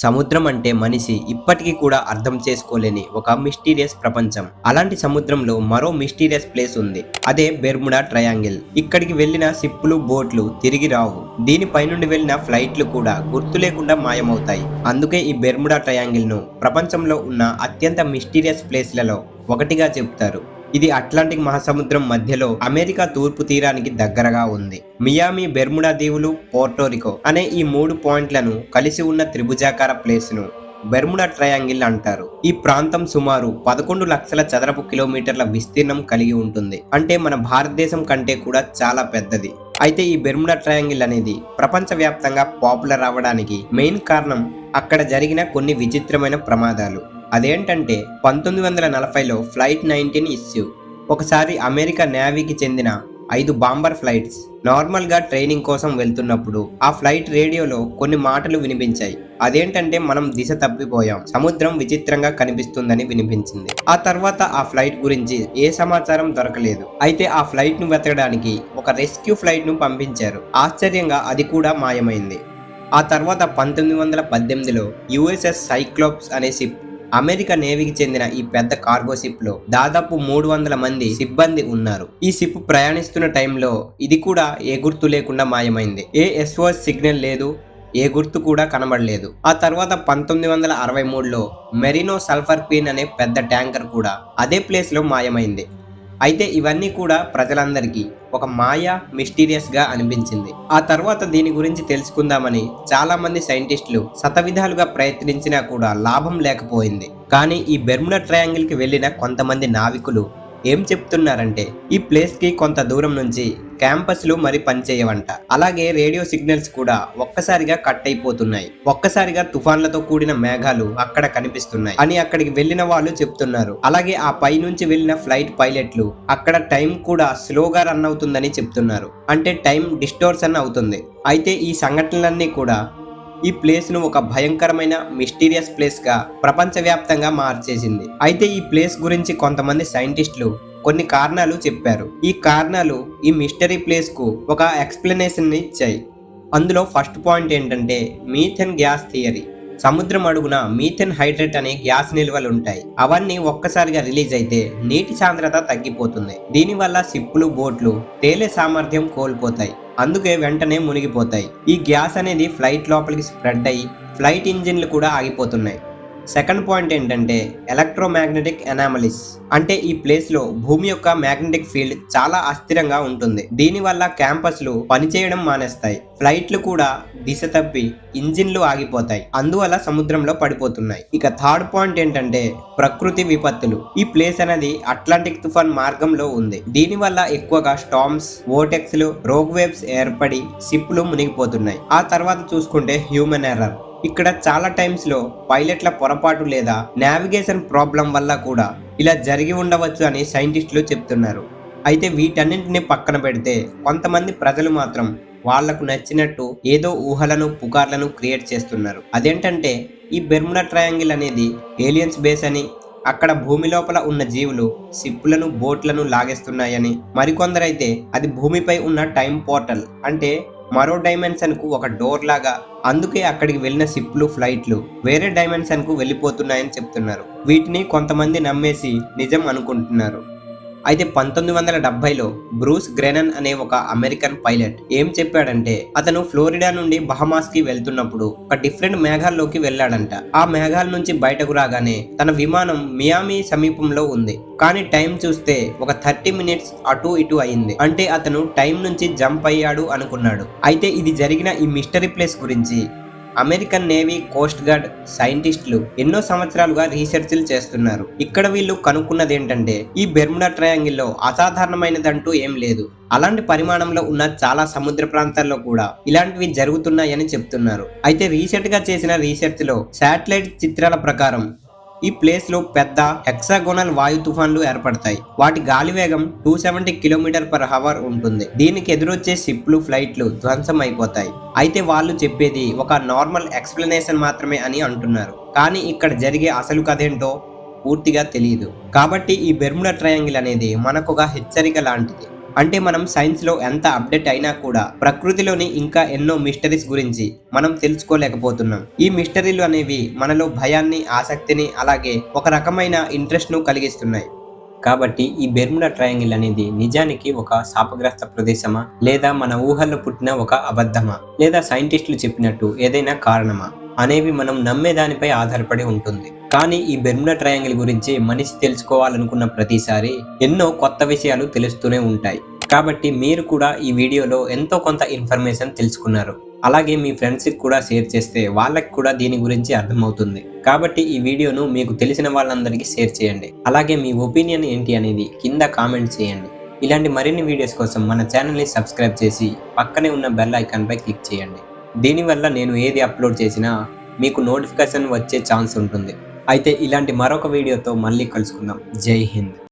సముద్రం అంటే మనిషి ఇప్పటికీ కూడా అర్థం చేసుకోలేని ఒక మిస్టీరియస్ ప్రపంచం. అలాంటి సముద్రంలో మరో మిస్టీరియస్ ప్లేస్ ఉంది. అదే బెర్ముడా ట్రయాంగిల్. ఇక్కడికి వెళ్ళిన సిప్పులు బోట్లు తిరిగి రావు. దీనిపై నుండి వెళ్ళిన ఫ్లైట్లు కూడా గుర్తు లేకుండా మాయమవుతాయి. అందుకే ఈ బెర్ముడా ట్రయాంగిల్ను ప్రపంచంలో ఉన్న అత్యంత మిస్టీరియస్ ప్లేస్లలో ఒకటిగా చెప్తారు. ఇది అట్లాంటిక్ మహాసముద్రం మధ్యలో అమెరికా తూర్పు తీరానికి దగ్గరగా ఉంది. మియామి బెర్ముడా దీవులు పోర్టోరికో అనే ఈ మూడు పాయింట్లను కలిసి ఉన్న త్రిభుజాకార ప్లేస్ను బెర్ముడా ట్రయాంగిల్ అంటారు. ఈ ప్రాంతం సుమారు పదకొండు లక్షల చదరపు కిలోమీటర్ల విస్తీర్ణం కలిగి ఉంటుంది. అంటే మన భారతదేశం కంటే కూడా చాలా పెద్దది. అయితే ఈ బెర్ముడా ట్రయాంగిల్ అనేది ప్రపంచవ్యాప్తంగా పాపులర్ అవ్వడానికి మెయిన్ కారణం అక్కడ జరిగిన కొన్ని విచిత్రమైన ప్రమాదాలు. అదేంటంటే పంతొమ్మిది వందల నలభైలో ఫ్లైట్ నైన్టీన్ ఇష్యూ. ఒకసారి అమెరికా నేవీకి చెందిన ఐదు బాంబర్ ఫ్లైట్స్ నార్మల్గా ట్రైనింగ్ కోసం వెళ్తున్నప్పుడు ఆ ఫ్లైట్ రేడియోలో కొన్ని మాటలు వినిపించాయి. అదేంటంటే మనం దిశ తప్పిపోయాం. సముద్రం విచిత్రంగా కనిపిస్తుందని వినిపించింది. ఆ తర్వాత ఆ ఫ్లైట్ గురించి ఏ సమాచారం దొరకలేదు. అయితే ఆ ఫ్లైట్ను వెతకడానికి ఒక రెస్క్యూ ఫ్లైట్ను పంపించారు. ఆశ్చర్యంగా అది కూడా మాయమైంది. ఆ తర్వాత పంతొమ్మిది వందల పద్దెనిమిదిలో యుఎస్ఎస్ సైక్లోప్స్ అనే షిప్ అమెరికా నేవీకి చెందిన ఈ పెద్ద కార్గో షిప్లో దాదాపు మూడు వందల మంది సిబ్బంది ఉన్నారు. ఈ షిప్ ప్రయాణిస్తున్న టైంలో ఇది కూడా ఏ గుర్తు లేకుండా మాయమైంది. ఏ ఎస్ఓఎస్ సిగ్నల్ లేదు ఏ గుర్తు కూడా కనబడలేదు. ఆ తర్వాత పంతొమ్మిది వందల అరవై మూడులో మెరినో సల్ఫర్ క్వీన్ అనే పెద్ద ట్యాంకర్ కూడా అదే ప్లేస్లో మాయమైంది. అయితే ఇవన్నీ కూడా ప్రజలందరికీ ఒక మాయా మిస్టీరియస్గా అనిపించింది. ఆ తర్వాత దీని గురించి తెలుసుకుందామని చాలామంది సైంటిస్టులు శతవిధాలుగా ప్రయత్నించినా కూడా లాభం లేకపోయింది. కానీ ఈ బెర్ముడా ట్రయాంగిల్కి వెళ్ళిన కొంతమంది నావికులు ఏం చెప్తున్నారంటే ఈ ప్లేస్కి కొంత దూరం నుంచి క్యాంపస్లు మరి పనిచేయవంట. అలాగే రేడియో సిగ్నల్స్ కూడా ఒక్కసారిగా కట్ అయిపోతున్నాయి ఒక్కసారిగా తుఫాన్లతో కూడిన మేఘాలు అక్కడ కనిపిస్తున్నాయి అని అక్కడికి వెళ్ళిన వాళ్ళు చెప్తున్నారు. అలాగే ఆ పై నుంచి వెళ్ళిన ఫ్లైట్ పైలట్లు అక్కడ టైం కూడా స్లోగా రన్ అవుతుందని చెప్తున్నారు. అంటే టైం డిస్టోర్షన్ అవుతుంది. అయితే ఈ సంఘటనలన్నీ కూడా ఈ ప్లేస్ను ఒక భయంకరమైన మిస్టీరియస్ ప్లేస్గా ప్రపంచవ్యాప్తంగా మార్చేసింది. అయితే ఈ ప్లేస్ గురించి కొంతమంది సైంటిస్టులు కొన్ని కారణాలు చెప్పారు. ఈ కారణాలు ఈ మిస్టరీ ప్లేస్కు ఒక ఎక్స్ప్లెనేషన్ని ఇచ్చాయి. అందులో ఫస్ట్ పాయింట్ ఏంటంటే మీథెన్ గ్యాస్ థియరీ. సముద్రం అడుగున మీథెన్ హైడ్రేట్ అనే గ్యాస్ నిల్వలు ఉంటాయి. అవన్నీ ఒక్కసారిగా రిలీజ్ అయితే నీటి సాంద్రత తగ్గిపోతుంది. దీనివల్ల సిప్పులు బోట్లు తేలే సామర్థ్యం కోల్పోతాయి. అందుకే వెంటనే మునిగిపోతాయి. ఈ గ్యాస్ అనేది ఫ్లైట్ లోపలికి స్ప్రెడ్ అయ్యి ఫ్లైట్ ఇంజిన్లు కూడా ఆగిపోతున్నాయి. సెకండ్ పాయింట్ ఏంటంటే ఎలక్ట్రోమాగ్నెటిక్ ఎనామలిస్ అంటే ఈ ప్లేస్లో భూమి యొక్క మ్యాగ్నెటిక్ ఫీల్డ్ చాలా అస్థిరంగా ఉంటుంది. దీనివల్ల క్యాంపస్లు పనిచేయడం మానేస్తాయి. ఫ్లైట్లు కూడా దిశ తప్పి ఇంజిన్లు ఆగిపోతాయి. అందువల్ల సముద్రంలో పడిపోతున్నాయి. ఇక థర్డ్ పాయింట్ ఏంటంటే ప్రకృతి విపత్తులు. ఈ ప్లేస్ అనేది అట్లాంటిక్ తుఫాన్ మార్గంలో ఉంది. దీనివల్ల ఎక్కువగా స్టామ్స్ ఓటెక్స్లు రోగ్ వేవ్స్ ఏర్పడి షిప్లు మునిగిపోతున్నాయి. ఆ తర్వాత చూసుకుంటే హ్యూమన్ ఎర్రర్. ఇక్కడ చాలా టైమ్స్లో పైలట్ల పొరపాటు లేదా నావిగేషన్ ప్రాబ్లం వల్ల కూడా ఇలా జరిగి ఉండవచ్చు అని సైంటిస్టులు చెప్తున్నారు. అయితే వీటన్నింటిని పక్కన పెడితే కొంతమంది ప్రజలు మాత్రం వాళ్ళకు నచ్చినట్టు ఏదో ఊహలను పుకార్లను క్రియేట్ చేస్తున్నారు. అదేంటంటే ఈ బెర్ముడా ట్రయాంగిల్ అనేది ఏలియన్స్ బేస్ అని అక్కడ భూమి లోపల ఉన్న జీవులు సిప్పులను బోట్లను లాగేస్తున్నాయని మరికొందరైతే అది భూమిపై ఉన్న టైం పోర్టల్ అంటే మరో డైమెన్షన్కు ఒక డోర్ లాగా. అందుకే అక్కడికి వెళ్ళిన షిప్లు ఫ్లైట్లు వేరే డైమెన్షన్కు వెళ్ళిపోతున్నాయని చెప్తున్నారు. వీటిని కొంతమంది నమ్మేసి నిజం అనుకుంటున్నారు. అయితే పంతొమ్మిది వందల డెబ్బైలో బ్రూస్ గ్రెనన్ అనే ఒక అమెరికన్ పైలట్ ఏం చెప్పాడంటే అతను ఫ్లోరిడా నుండి బహమాస్కి వెళ్తున్నప్పుడు ఒక డిఫరెంట్ మేఘాల్లోకి వెళ్ళాడంట. ఆ మేఘాల నుంచి బయటకు రాగానే తన విమానం మియామి సమీపంలో ఉంది. కానీ టైం చూస్తే ఒక థర్టీ మినిట్స్ అటు ఇటు అయింది. అంటే అతను టైం నుంచి జంప్ అయ్యాడు అనుకున్నాడు. అయితే ఇది జరిగిన ఈ మిస్టరీ ప్లేస్ గురించి అమెరికన్ నేవీ కోస్ట్ గార్డ్ సైంటిస్టులు ఎన్నో సంవత్సరాలుగా రీసెర్చ్లు చేస్తున్నారు. ఇక్కడ వీళ్ళు కనుక్కున్నది ఏంటంటే ఈ బెర్ముడా ట్రయాంగిల్లో అసాధారణమైనదంటూ ఏం లేదు. అలాంటి పరిమాణంలో ఉన్న చాలా సముద్ర ప్రాంతాల్లో కూడా ఇలాంటివి జరుగుతున్నాయని చెప్తున్నారు. అయితే రీసెంట్గా చేసిన రీసెర్చ్లో శాటిలైట్ చిత్రాల ప్రకారం ఈ ప్లేస్లో పెద్ద హెక్సాగోనల్ వాయు తుఫాన్లు ఏర్పడతాయి. వాటి గాలి వేగం two seventy kilometre per hour ఉంటుంది. దీనికి ఎదురొచ్చే షిప్లు ఫ్లైట్లు ధ్వంసం అయిపోతాయి అయితే వాళ్ళు చెప్పేది ఒక నార్మల్ ఎక్స్ప్లెనేషన్ మాత్రమే అని అంటున్నారు. కానీ ఇక్కడ జరిగే అసలు కథేంటో పూర్తిగా తెలియదు కాబట్టి ఈ బెర్ముడా ట్రయాంగిల్ అనేది మనకు ఒక హెచ్చరిక లాంటిది. అంటే మనం సైన్స్లో ఎంత అప్డేట్ అయినా కూడా ప్రకృతిలోని ఇంకా ఎన్నో మిస్టరీస్ గురించి మనం తెలుసుకోలేకపోతున్నాం. ఈ మిస్టరీలు అనేవి మనలో భయాన్ని ఆసక్తిని అలాగే ఒక రకమైన ఇంట్రెస్ట్ను కలిగిస్తున్నాయి. కాబట్టి ఈ బెర్ముడా ట్రయాంగిల్ అనేది నిజానికి ఒక శాపగ్రస్త ప్రదేశమా? లేదా మన ఊహల్లో పుట్టిన ఒక అబద్ధమా? లేదా సైంటిస్టులు చెప్పినట్టు ఏదైనా కారణమా? అనేవి మనం నమ్మే దానిపై ఆధారపడి ఉంటుంది. కానీ ఈ బెర్ముడా ట్రయాంగిల్ గురించి మనిషి తెలుసుకోవాలనుకున్న ప్రతిసారి ఎన్నో కొత్త విషయాలు తెలుస్తూనే ఉంటాయి. కాబట్టి మీరు కూడా ఈ వీడియోలో ఎంతో కొంత ఇన్ఫర్మేషన్ తెలుసుకున్నారు. అలాగే మీ ఫ్రెండ్స్కి కూడా షేర్ చేస్తే వాళ్ళకి కూడా దీని గురించి అర్థమవుతుంది. కాబట్టి ఈ వీడియోను మీకు తెలిసిన వాళ్ళందరికీ షేర్ చేయండి. అలాగే మీ ఒపీనియన్ ఏంటి అనేది కింద కామెంట్ చేయండి. ఇలాంటి మరిన్ని వీడియోస్ కోసం మన ఛానల్ని సబ్స్క్రైబ్ చేసి పక్కనే ఉన్న బెల్ ఐకాన్పై క్లిక్ చేయండి. దీనివల్ల నేను ఏది అప్లోడ్ చేసినా మీకు నోటిఫికేషన్ వచ్చే ఛాన్స్ ఉంటుంది. అయితే ఇలాంటి మరొక వీడియోతో మళ్ళీ కలుసుకుందాం. జై హింద్.